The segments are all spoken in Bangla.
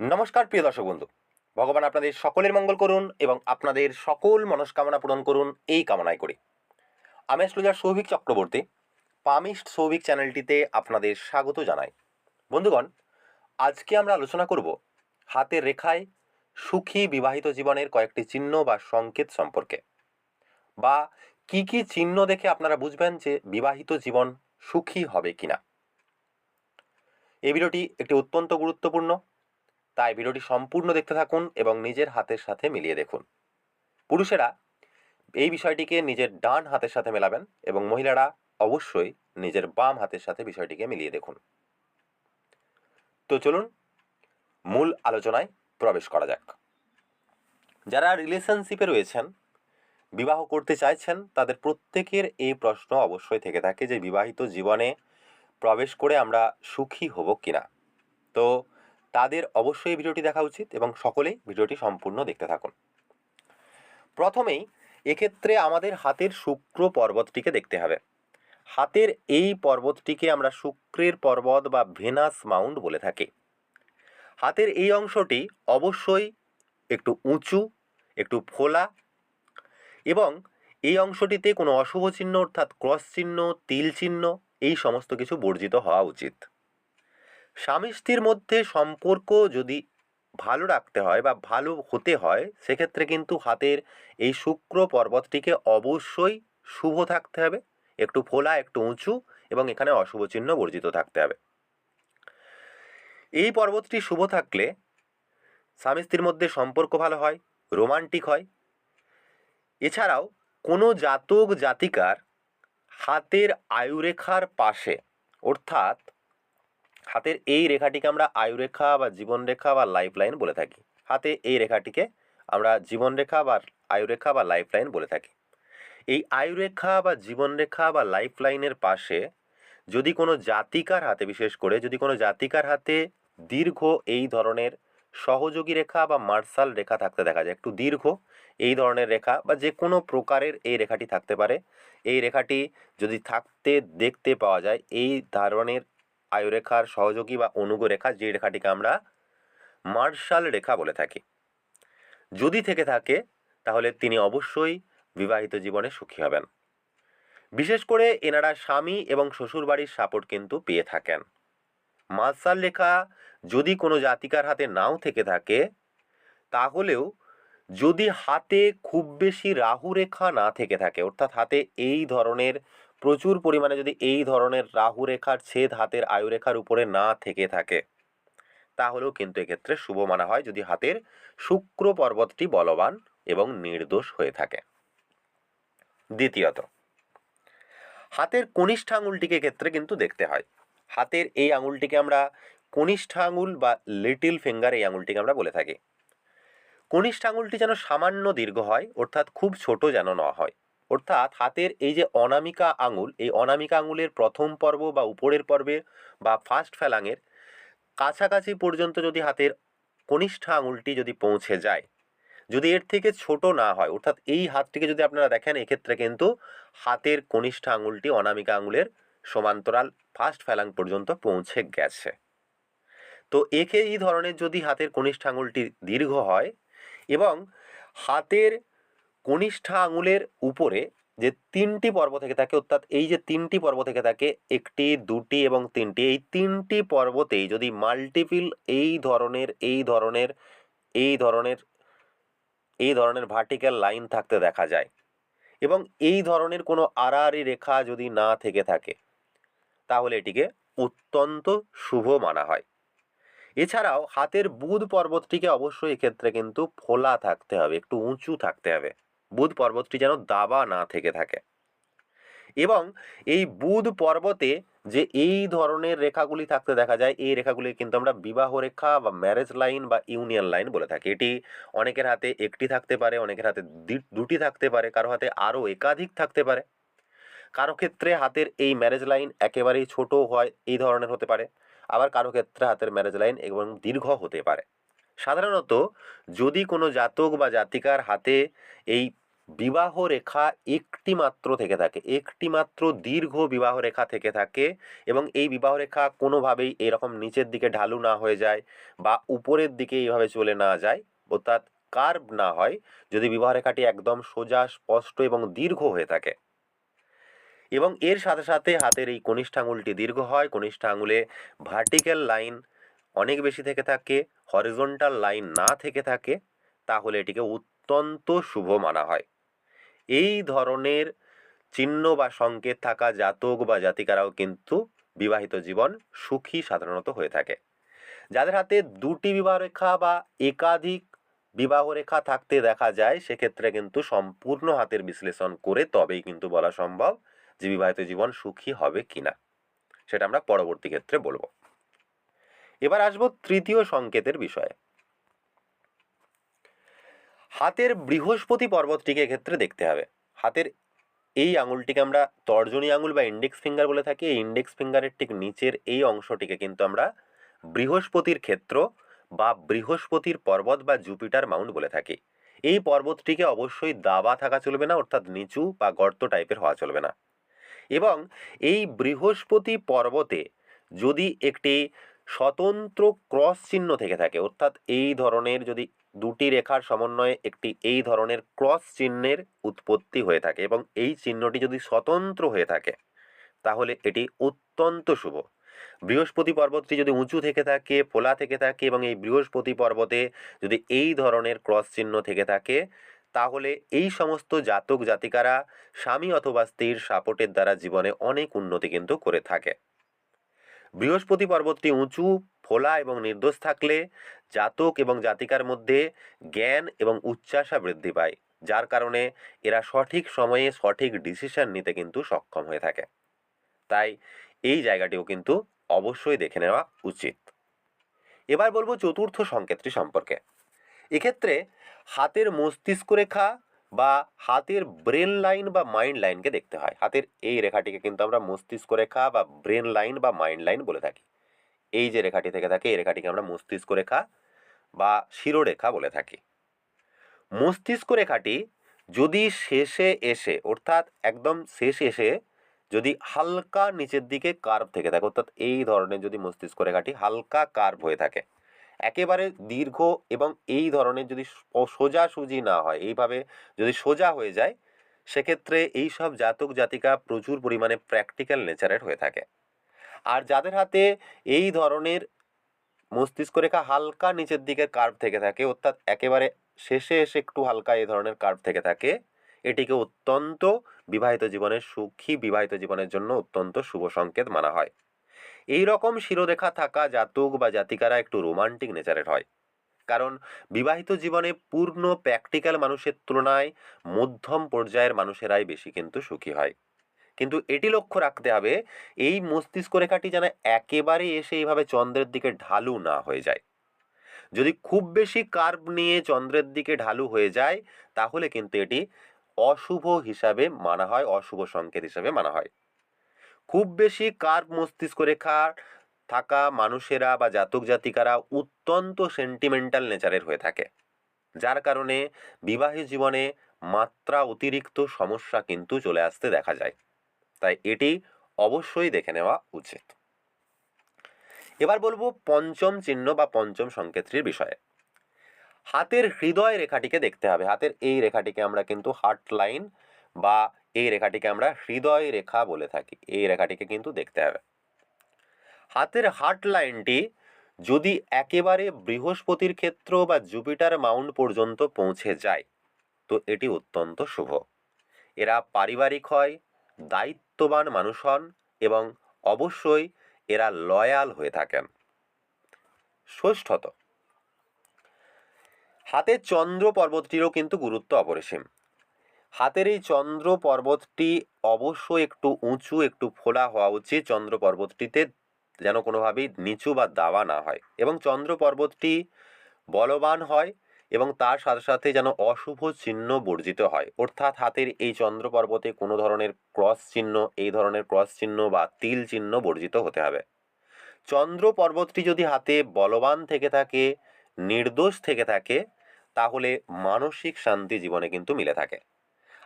নমস্কার, প্রিয় দর্শক বন্ধু। ভগবান আপনাদের সকলের মঙ্গল করুন এবং আপনাদের সকল মনস্কামনা পূরণ করুন এই কামনাই করি। আমি অ্যাস্ট্রোলজার সৌভিক চক্রবর্তী পামিস্ট সৌভিক চ্যানেলটিতে আপনাদের স্বাগত জানাই। বন্ধুগণ, আজকে আমরা আলোচনা করব হাতের রেখায় সুখী বিবাহিত জীবনের কয়েকটি চিহ্ন বা সংকেত সম্পর্কে। বা কি কি চিহ্ন দেখে আপনারা বুঝবেন যে বিবাহিত জীবন সুখী হবে কিনা। এই ভিডিওটি একটি অত্যন্ত গুরুত্বপূর্ণ তাই ভিডিওটি সম্পূর্ণ দেখতে থাকুন এবং নিজের হাতের সাথে মিলিয়ে দেখুন। পুরুষেরা এই বিষয়টিকে নিজের ডান হাতের সাথে মেলাবেন এবং মহিলারা অবশ্যই নিজের বাম হাতের সাথে বিষয়টিকে মিলিয়ে দেখুন। তো চলুন মূল আলোচনায় প্রবেশ করা যাক। যারা রিলেশনশিপে রয়েছেন, বিবাহ করতে চাইছেন, তাদের প্রত্যেকের এই প্রশ্ন অবশ্যই থেকে থাকে যে, বিবাহিত জীবনে প্রবেশ করে আমরা সুখী হব কিনা? তো তাদের অবশ্যই ভিডিওটি দেখা উচিত এবং সকলেই ভিডিওটি সম্পূর্ণ দেখতে থাকুন। প্রথমেই, এক্ষেত্রে আমাদের হাতের শুক্র পর্বতটিকে দেখতে হবে। হাতের এই পর্বতটিকে আমরা শুক্রের পর্বত বা ভেনাস মাউন্ট বলে থাকি। হাতের এই অংশটি অবশ্যই একটু উঁচু, একটু ফোলা এবং এই অংশটিতে কোনো অশুভ চিহ্ন অর্থাৎ ক্রস চিহ্ন, তিল চিহ্ন এই সমস্ত কিছু বর্জিত হওয়া উচিত। স্বামী স্ত্রীর মধ্যে সম্পর্ক যদি ভালো রাখতে হয় বা ভালো হতে হয়, সেক্ষেত্রে কিন্তু হাতের এই শুক্র পর্বতটিকে অবশ্যই শুভ থাকতে হবে। একটু ফোলা, একটু উঁচু এবং এখানে অশুভ চিহ্ন বর্জিত থাকতে হবে। এই পর্বতটি শুভ থাকলে স্বামী স্ত্রীর মধ্যে সম্পর্ক ভালো হয়, রোমান্টিক হয়। এছাড়াও কোনো জাতক জাতিকার হাতের আয়ুরেখার পাশে, অর্থাৎ হাতের এই রেখাটিকে আমরা আয়ুরেখা বা জীবনরেখা বা লাইফ লাইন বলে থাকি। হাতে এই রেখাটিকে আমরা জীবনরেখা বা আয়ুরেখা বা লাইফ লাইন বলে থাকি। এই আয়ুরেখা বা জীবনরেখা বা লাইফ লাইনের পাশে যদি কোনো জাতিকার হাতে, বিশেষ করে যদি কোনো জাতিকার হাতে দীর্ঘ এই ধরনের সহযোগী রেখা বা মার্শাল রেখা থাকতে দেখা যায়, একটু দীর্ঘ এই ধরনের রেখা বা যে কোনো প্রকারের এই রেখাটি থাকতে পারে, এই রেখাটি যদি থাকতে, দেখতে পাওয়া যায়, এই ধরনের আয়ুরেখার সহযোগী বা অনুগ রেখা যে রেখাটিকে আমরা মার্শাল রেখা বলে থাকি। যদি থেকে থাকে, তাহলে তিনি অবশ্যই বিবাহিত জীবনে সুখী হবেন। বিশেষ করে এনারা স্বামী এবং শ্বশুরবাড়ির সাপোর্ট কিন্তু পেয়ে থাকেন। মার্শাল রেখা যদি কোনো জাতিকার হাতে নাও থেকে থাকে, তাহলেও যদি হাতে খুব বেশি রাহু রেখা না থেকে থাকে, অর্থাৎ হাতে এই ধরনের প্রচুর পরিমাণে যদি এই ধরনের রাহু রেখার ছেদ হাতের আয়ুরেখার উপরে না থেকে থাকে, তাহলেও কিন্তু এক্ষেত্রে শুভ মানা হয় যদি হাতের শুক্র পর্বতটি বলবান এবং নির্দোষ হয়ে থাকে। দ্বিতীয়ত, হাতের কনিষ্ঠ আঙুলটিকে ক্ষেত্রে কিন্তু দেখতে হয়। হাতের এই আঙুলটিকে আমরা কনিষ্ঠ আঙুল বা লিটিল ফিঙ্গার এই আঙুলটিকে আমরা বলে থাকি। কনিষ্ঠ আঙুলটি যেন সামান্য দীর্ঘ হয়, অর্থাৎ খুব ছোট যেন না হয়। অর্থাৎ হাতের এই যে অনামিকা আঙুল, এই অনামিকা আঙুলের প্রথম পর্ব বা উপরের পর্বে বা ফার্স্ট ফেলাঙের কাছাকাছি পর্যন্ত যদি হাতের কনিষ্ঠ আঙুলটি যদি পৌঁছে যায়, যদি এর থেকে ছোট না হয়, অর্থাৎ এই হাতটিকে যদি আপনারা দেখেন, এক্ষেত্রে কিন্তু হাতের কনিষ্ঠ আঙুলটি অনামিকা আঙুলের সমান্তরাল ফার্স্ট ফেলাং পর্যন্ত পৌঁছে গেছে। তো একে এই ধরনের যদি হাতের কনিষ্ঠ আঙুলটি দীর্ঘ হয় এবং হাতের কনিষ্ঠ আঙুলের উপরে যে তিনটি পর্ব থেকে থাকে, অর্থাৎ এই যে তিনটি পর্ব থেকে থাকে, একটি, দুটি এবং তিনটি, এই তিনটি পর্বতেই যদি মাল্টিপিল এই ধরনের এই ধরনের এই ধরনের এই ধরনের ভার্টিক্যাল লাইন থাকতে দেখা যায় এবং এই ধরনের কোনো আড়াআড়ি রেখা যদি না থেকে থাকে, তাহলে এটিকে অত্যন্ত শুভ মানা হয়। এছাড়াও হাতের বুধ পর্বতটিকে অবশ্যই এক্ষেত্রে কিন্তু ফোলা থাকতে হবে, একটু উঁচু থাকতে হবে। বুধ পর্বতটি যেন দাবা না থেকে থাকে। এবং এই বুধ পর্বতে যে এই ধরনের রেখাগুলি থাকতে দেখা যায়, এই রেখাগুলি কিন্তু আমরা বিবাহ রেখা বা ম্যারেজ লাইন বা ইউনিয়ন লাইন বলে থাকি। এটি অনেকের হাতে একটি থাকতে পারে, অনেকের হাতে দুটি থাকতে পারে, কারও হাতে আরও একাধিক থাকতে পারে। কারও ক্ষেত্রে হাতের এই ম্যারেজ লাইন একেবারেই ছোট হয়, এই ধরনের হতে পারে। আবার কারও ক্ষেত্রে হাতের ম্যারেজ লাইন এবং দীর্ঘ হতে পারে। সাধারণত যদি কোনো জাতক বা জাতিকার হাতে এই বিবাহ রেখা একটি মাত্র থেকে থাকে একটি মাত্র দীর্ঘ বিবাহ রেখা থেকে থাকে এবং এই বিবাহ রেখা কোনোভাবেই এরকম নিচের দিকে ঢালু না হয়ে যায় বা উপরের দিকে এইভাবে চলে না যায়, অর্থাৎ কার্ভ না হয় যদি বিবাহ রেখাটি একদম সোজা, স্পষ্ট এবং দীর্ঘ হয়ে থাকে। এবং এর সাথে সাথে হাতের এই কনিষ্ঠ আঙুলটি দীর্ঘ হয় কনিষ্ঠ আঙুলে ভার্টিক্যাল লাইন অনেক বেশি থেকে থাকে হরিজন্টাল লাইন না থেকে থাকে, তাহলে এটিকে অত্যন্ত শুভ মানা হয়। এই ধরনের চিহ্ন বা সংকেত থাকা জাতক বা জাতিকারাও কিন্তু বিবাহিত জীবন সুখী সাধারণত হয়ে থাকে। যাদের হাতে দুটি বিবাহ রেখা বা একাধিক বিবাহ রেখা থাকতে দেখা যায়, সেক্ষেত্রে কিন্তু সম্পূর্ণ হাতের বিশ্লেষণ করে তবেই কিন্তু বলা সম্ভব যে বিবাহিত জীবন সুখী হবে কিনা। সেটা আমরা পরবর্তী ক্ষেত্রে বলব। এবার আসব তৃতীয় সংকেতের বিষয়ে। হাতের বৃহস্পতি পর্বতটিকে ক্ষেত্রে দেখতে হবে। হাতের এই আঙুলটিকে আমরা তর্জনী আঙুল বা ইন্ডেক্স ফিঙ্গার বলে থাকি। এই ইন্ডেক্স ফিঙ্গারের ঠিক নিচের এই অংশটিকে কিন্তু আমরা বৃহস্পতির ক্ষেত্র বা বৃহস্পতির পর্বত বা জুপিটার মাউন্ট বলে থাকি। এই পর্বতটিকে অবশ্যই দাবা থাকা চলবে না, অর্থাৎ নিচু বা গর্ত টাইপের হওয়া চলবে না। এবং এই বৃহস্পতি পর্বতে যদি একটি স্বতন্ত্র ক্রস চিহ্ন থেকে থাকে। অর্থাৎ এই ধরনের যদি দুটি রেখার সমন্বয়ে একটি এই ধরনের ক্রস চিহ্নের উৎপত্তি হয়ে থাকে এবং এই চিহ্নটি যদি স্বতন্ত্র হয়ে থাকে, তাহলে এটি অত্যন্ত শুভ। বৃহস্পতি পর্বতটি যদি উঁচু থেকে থাকে, ফোলা থেকে থাকে এবং এই বৃহস্পতি পর্বতে যদি এই ধরনের ক্রস চিহ্ন থেকে থাকে, তাহলে এই সমস্ত জাতক জাতিকারা স্বামী অথবা স্ত্রীর সাপোর্টের দ্বারা জীবনে অনেক উন্নতি কিন্তু করে থাকে। বৃহস্পতি পর্বতটি উঁচু, ফোলা এবং নির্দোষ থাকলে জাতক এবং জাতিকার মধ্যে জ্ঞান এবং উচ্চাসা বৃদ্ধি পায়, যার কারণে এরা সঠিক সময়ে সঠিক ডিসিশন নিতে কিন্তু সক্ষম হয়ে থাকে। তাই এই জায়গাটিও কিন্তু অবশ্যই দেখে নেওয়া উচিত। এবার বলব চতুর্থ সংকেতটি সম্পর্কে। এক্ষেত্রে হাতের মস্তিষ্ক রেখা বা হাতের ব্রেন লাইন বা মাইন্ড লাইনকে দেখতে হয়। হাতের এই রেখাটিকে কিন্তু আমরা মস্তিষ্ক রেখা বা ব্রেন লাইন বা মাইন্ড লাইন বলে থাকি। এই যে রেখাটি থেকে থাকে, এই রেখাটিকে আমরা মস্তিষ্ক রেখা বা শিরোরেখা বলে থাকি। মস্তিষ্ক রেখাটি যদি শেষে এসে, অর্থাৎ একদম শেষে এসে যদি হালকা নিচের দিকে কার্ভ থেকে থাকে, অর্থাৎ এই ধরনের যদি মস্তিষ্ক রেখাটি হালকা কার্ভ হয়ে থাকে একেবারে দীর্ঘ এবং এই ধরনের যদি সোজাসুজি না হয়, এইভাবে যদি সোজা হয়ে যায়, সেক্ষেত্রে এই সব জাতক জাতিকা প্রচুর পরিমাণে প্র্যাকটিক্যাল নেচারের হয়ে থাকে। আর যাদের হাতে এই ধরনের মস্তিষ্ক রেখা হালকা নিচের দিকে কার্ভ থেকে থাকে, অর্থাৎ একেবারে শেষে এসে একটু হালকা এই ধরনের কার্ভ থেকে থাকে, এটিকে অত্যন্ত বিবাহিত জীবনের সুখী বিবাহিত জীবনের জন্য অত্যন্ত শুভ সংকেত মানা হয়। এই রকম শিরোরেখা থাকা জাতক বা জাতিকারা একটু রোমান্টিক নেচারের হয়। কারণ বিবাহিত জীবনে পূর্ণ প্র্যাকটিক্যাল মানুষের তুলনায় মধ্যম পর্যায়ের মানুষেরাই বেশি কিন্তু সুখী হয়। কিন্তু এটি লক্ষ্য রাখতে হবে, এই মস্তিষ্ক রেখাটি যেন একেবারে এসে এইভাবে চন্দ্রের দিকে ঢালু না হয়ে যায়। যদি খুব বেশি কার্ভ নিয়ে চন্দ্রের দিকে ঢালু হয়ে যায়, তাহলে কিন্তু এটি অশুভ হিসাবে মানা হয়, অশুভ সংকেত হিসাবে মানা হয়। খুব বেশি কার্ভ মস্তিষ্ক রেখা থাকা মানুষেরা বা জাতক জাতিকারা অত্যন্ত সেন্টিমেন্টাল নেচারের হয়ে থাকে। যার কারণে বিবাহী জীবনে মাত্রা অতিরিক্ত সমস্যা কিন্তু চলে আসতে দেখা যায়। তাই এটি অবশ্যই দেখে নেওয়া উচিত। এবার বলব পঞ্চম চিহ্ন বা পঞ্চম সংকেতটির বিষয়ে। হাতের হৃদয় রেখাটিকে দেখতে হবে। হাতের এই রেখাটিকে আমরা কিন্তু হার্ট লাইন বা এই রেখাটিকে আমরা হৃদয় রেখা বলে থাকি। এই রেখাটিকে কিন্তু দেখতে হবে। হাতের হার্ট লাইনটি যদি একেবারে বৃহস্পতির ক্ষেত্র বা জুপিটার মাউন্ট পর্যন্ত পৌঁছে যায়, তো এটি অত্যন্ত শুভ। এরা পারিবারিক হয়, দায়িত্ববান মানুষ হন এবং অবশ্যই এরা লয়াল হয়ে থাকেন। ষষ্ঠত হাতে চন্দ্র পর্বতটিরও কিন্তু গুরুত্ব অপরিসীম। হাতের এই চন্দ্র পর্বতটি অবশ্যই একটু উঁচু, একটু ফোলা হওয়া উচিত। চন্দ্র পর্বতটিতে যেন কোনোভাবেই নিচু বা দাওয়া না হয় এবং চন্দ্র পর্বতটি বলবান হয় এবং তার সাথে সাথে যেন অশুভ চিহ্ন বর্জিত হয়। অর্থাৎ হাতের এই চন্দ্র পর্বতে কোনো ধরনের ক্রস চিহ্ন, এই ধরনের ক্রস চিহ্ন বা তিল চিহ্ন বর্জিত হতে হবে। চন্দ্র পর্বতটি যদি হাতে বলবান থেকে থাকে, নির্দোষ থেকে থাকে, তাহলে মানসিক শান্তি জীবনে কিন্তু মিলে থাকে।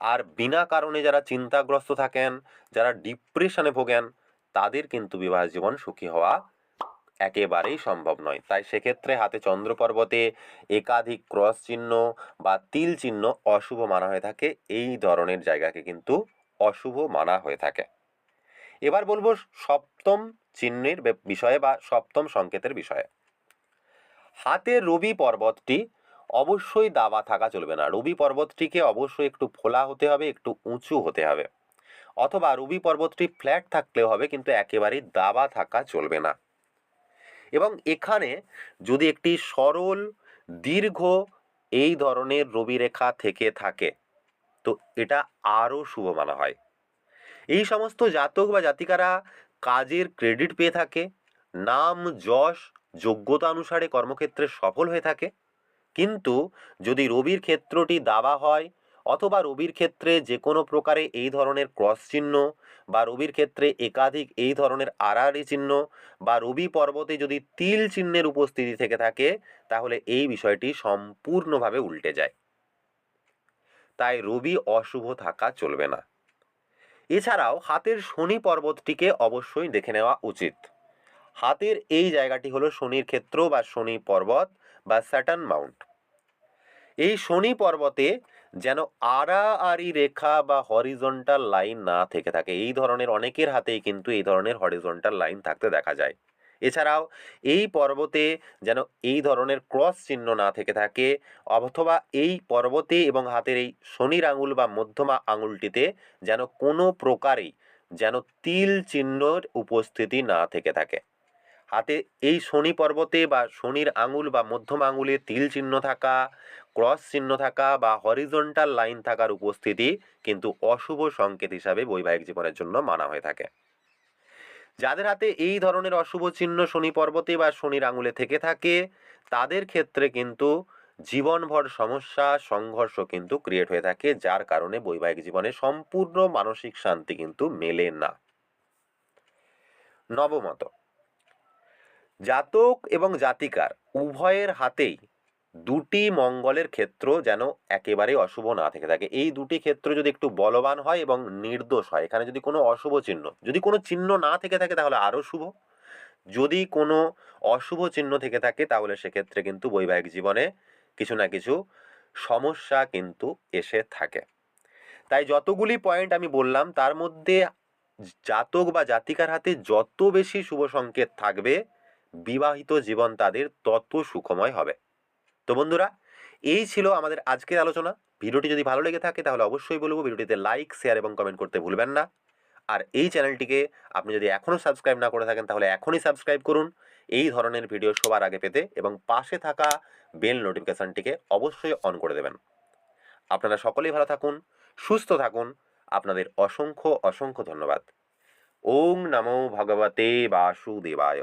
আর বিনা কারণে যারা চিন্তাগ্রস্ত থাকেন, যারা ডিপ্রেশনে ভোগেন, তাদের কিন্তু বিবাহ জীবন সুখী হওয়া একেবারেই সম্ভব নয়। তাই সেক্ষেত্রে হাতে চন্দ্র পর্বতে একাধিক ক্রস চিহ্ন বা তিল চিহ্ন অশুভ মানা হয়ে থাকে। এই ধরনের জায়গাকে কিন্তু অশুভ মানা হয়ে থাকে। এবার বলব সপ্তম চিহ্নের বিষয়ে বা সপ্তম সংকেতের বিষয়ে। হাতের রবি পর্বতটি অবশ্যই দাবা থাকা চলবে না। রবি পর্বতটিকে অবশ্যই একটু ফোলা হতে হবে, একটু উঁচু হতে হবে। অথবা রবি পর্বতটি ফ্ল্যাট থাকলেও হবে, কিন্তু একেবারেই দাবা থাকা চলবে না। এবং এখানে যদি একটি সরল, দীর্ঘ এই ধরনের রবি রেখা থেকে থাকে, তো এটা আরও শুভ মানা হয়। এই সমস্ত জাতক বা জাতিকারা কাজের ক্রেডিট পেয়ে থাকে, নাম, যশ, যোগ্যতা অনুসারে কর্মক্ষেত্রে সফল হয়ে থাকে। কিন্তু যদি রবির ক্ষেত্রটি দাবা হয় অথবা রবির ক্ষেত্রে যে কোনো প্রকারে এই ধরনের ক্রস চিহ্ন বা রবির ক্ষেত্রে একাধিক এই ধরনের আড়াআড়ি চিহ্ন বা রবি পর্বতে যদি তিল চিহ্নের উপস্থিতি থেকে থাকে, তাহলে এই বিষয়টি সম্পূর্ণভাবে উল্টে যায়। তাই রবি অশুভ থাকা চলবে না। এছাড়াও হাতের শনি পর্বতটিকে অবশ্যই দেখে নেওয়া উচিত। হাতের এই জায়গাটি হলো শনির ক্ষেত্র বা শনি পর্বত বা স্যাটার্ন মাউন্ট। এই শনি পর্বতে যেন আড়াআড়ি রেখা বা হরিজন্টাল লাইন না থেকে থাকে। এই ধরনের অনেকের হাতেই কিন্তু এই ধরনের হরিজন্টাল লাইন থাকতে দেখা যায়। এছাড়াও এই পর্বতে যেন এই ধরনের ক্রস চিহ্ন না থেকে থাকে, অথবা এই পর্বতে এবং হাতের এই শনির আঙুল বা মধ্যমা আঙুলটিতে যেন কোনো প্রকারেই যেন তিল চিহ্নর উপস্থিতি না থেকে থাকে। হাতে এই শনি পর্বতে বা শনির আঙুল বা মধ্যম আঙুলে তিল চিহ্ন থাকা ক্রস চিহ্ন থাকা বা হরিজন্টাল লাইন থাকার উপস্থিতি কিন্তু অশুভ সংকেত হিসাবে বৈবাহিক জীবনের জন্য মানা হয়ে থাকে। যাদের হাতে এই ধরনের অশুভ চিহ্ন শনি পর্বতে বা শনির আঙুলে থেকে থাকে, তাদের ক্ষেত্রে কিন্তু জীবনভর সমস্যা, সংঘর্ষ কিন্তু ক্রিয়েট হয়ে থাকে, যার কারণে বৈবাহিক জীবনে সম্পূর্ণ মানসিক শান্তি কিন্তু মেলে না। নবমত, জাতক এবং জাতিকার উভয়ের হাতেই দুটি মঙ্গলের ক্ষেত্র যেন একেবারে অশুভ না থেকে থাকে। এই দুটি ক্ষেত্র যদি একটু বলবান হয় এবং নির্দোষ হয়, এখানে যদি কোনো অশুভ চিহ্ন, যদি কোনো চিহ্ন না থেকে থাকে তাহলে আরও শুভ। যদি কোনো অশুভ চিহ্ন থেকে থাকে তাহলে সেক্ষেত্রে কিন্তু বৈবাহিক জীবনে কিছু না কিছু সমস্যা কিন্তু এসে থাকে। তাই যতগুলি পয়েন্ট আমি বললাম, তার মধ্যে জাতক বা জাতিকার হাতে যত বেশি শুভ সংকেত থাকবে, বিবাহিত জীবন তাদের তত সুখময় হবে। তো বন্ধুরা, এই ছিল আমাদের আজকের আলোচনা। ভিডিওটি যদি ভালো লেগে থাকে তাহলে অবশ্যই বলব ভিডিওটিতে লাইক শেয়ার এবং কমেন্ট করতে ভুলবেন না। আর এই চ্যানেলটিকে আপনি যদি এখনও সাবস্ক্রাইব না করে থাকেন তাহলে এখনই সাবস্ক্রাইব করুন। এই ধরনের ভিডিও সবার আগে পেতে এবং পাশে থাকা বেল নোটিফিকেশানটিকে অবশ্যই অন করে দেবেন। আপনারা সকলেই ভালো থাকুন, সুস্থ থাকুন। আপনাদের অসংখ্য অসংখ্য ধন্যবাদ। ওং নমো ভগবতে বাসুদেবায়।